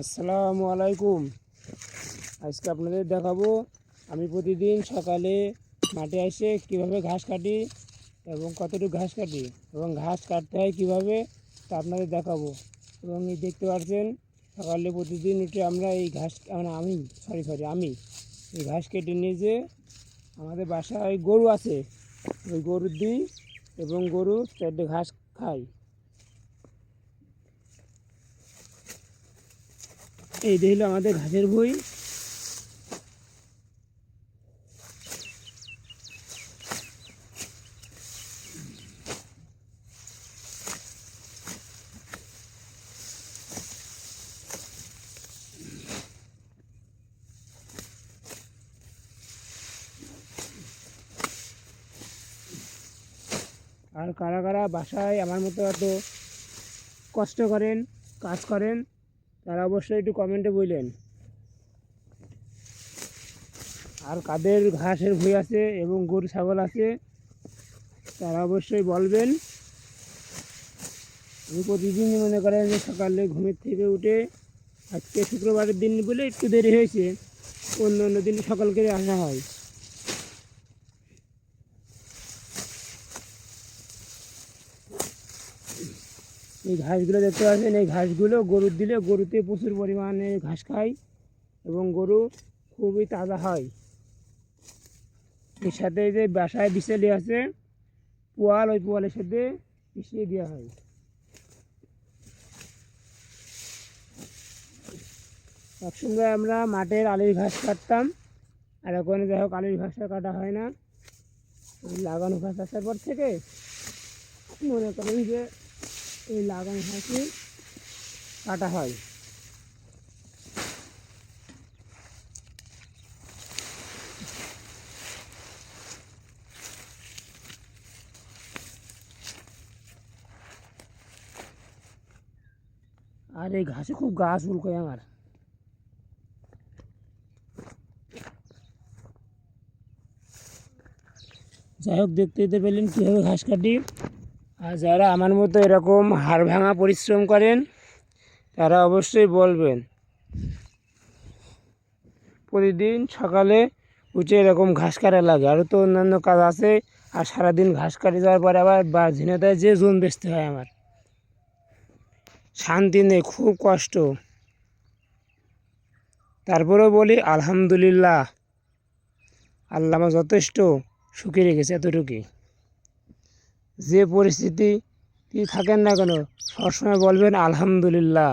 আসসালামু আলাইকুম। আজকে আপনাদের দেখাবো, আমি প্রতিদিন সকালে মাঠে এসে কীভাবে ঘাস কাটি এবং কতটুকু ঘাস কাটি এবং ঘাস কাটতে হয় কীভাবে তা আপনাদের দেখাবো। এবং এই দেখতে পাচ্ছেন, সকালে প্রতিদিন উঠে আমরা এই ঘাস মানে আমি সরি সরি আমি এই ঘাস কেটে নিয়ে যে আমাদের বাসায় গরু আছে, ওই গরু দিই এবং গরু চারটে ঘাস খায় এই দেখল আমাদের ঘাসের বই আর কারা কারা বাসায় আমার মতো এত কষ্ট করেন, কাজ করেন তারা অবশ্যই একটু কমেন্টে বললেন। আর কাদের ঘাসের ভুঁই আছে এবং গরু, ছাগল আছে, তারা অবশ্যই বলবেন। আমি প্রতিদিনই মনে করেন যে সকালে ঘুমের থেকে উঠে আজকে শুক্রবারের দিন বলে একটু দেরি হয়েছে। অন্য অন্য দিন সকাল করে আসা হয়। এই ঘাসগুলো দেখতে পাচ্ছেন, এই ঘাসগুলো গরুর দিলে গরুতে প্রচুর পরিমাণে ঘাস খায় এবং গরু খুবই তাজা হয়। এর সাথে যে বাসায় বিছালি আছে, পোয়াল ওই পোয়ালের সাথে মিশিয়ে দেওয়া হয়। একসঙ্গে আমরা মাঠের আলির ঘাস কাটতাম, আর এখন যাই হোক আলির ঘাসটা কাটা হয় না। লাগানো ঘাস আসার পর থেকে মনে করেন যে এই লাগানো ঘাসই কাটা হয় আর এই ঘাসে খুব গাছ উল্কোয় আমার যাই হোক দেখতে দেখতে পেলেন কীভাবে ঘাস কাটি আর যারা আমার মতো এরকম হাড় ভাঙা পরিশ্রম করেন, তারা অবশ্যই বলবেন। প্রতিদিন সকালে উঠে এরকম ঘাস কাটা লাগে। আরও তো অন্যান্য কাজ আছে, আর সারাদিন ঘাস কাটে যাওয়ার পরে আবার বা ঝিনাতায় যে জোন বেচতে হয় আমার। শান্তি নেই, খুব কষ্ট। তারপরেও বলি, আলহামদুলিল্লাহ। আল্লাহ যথেষ্ট সুখী রেখেছে এতটুকুই। যে পরিস্থিতি থাকেন না কেন সবসময় বলবেন আলহামদুলিল্লাহ।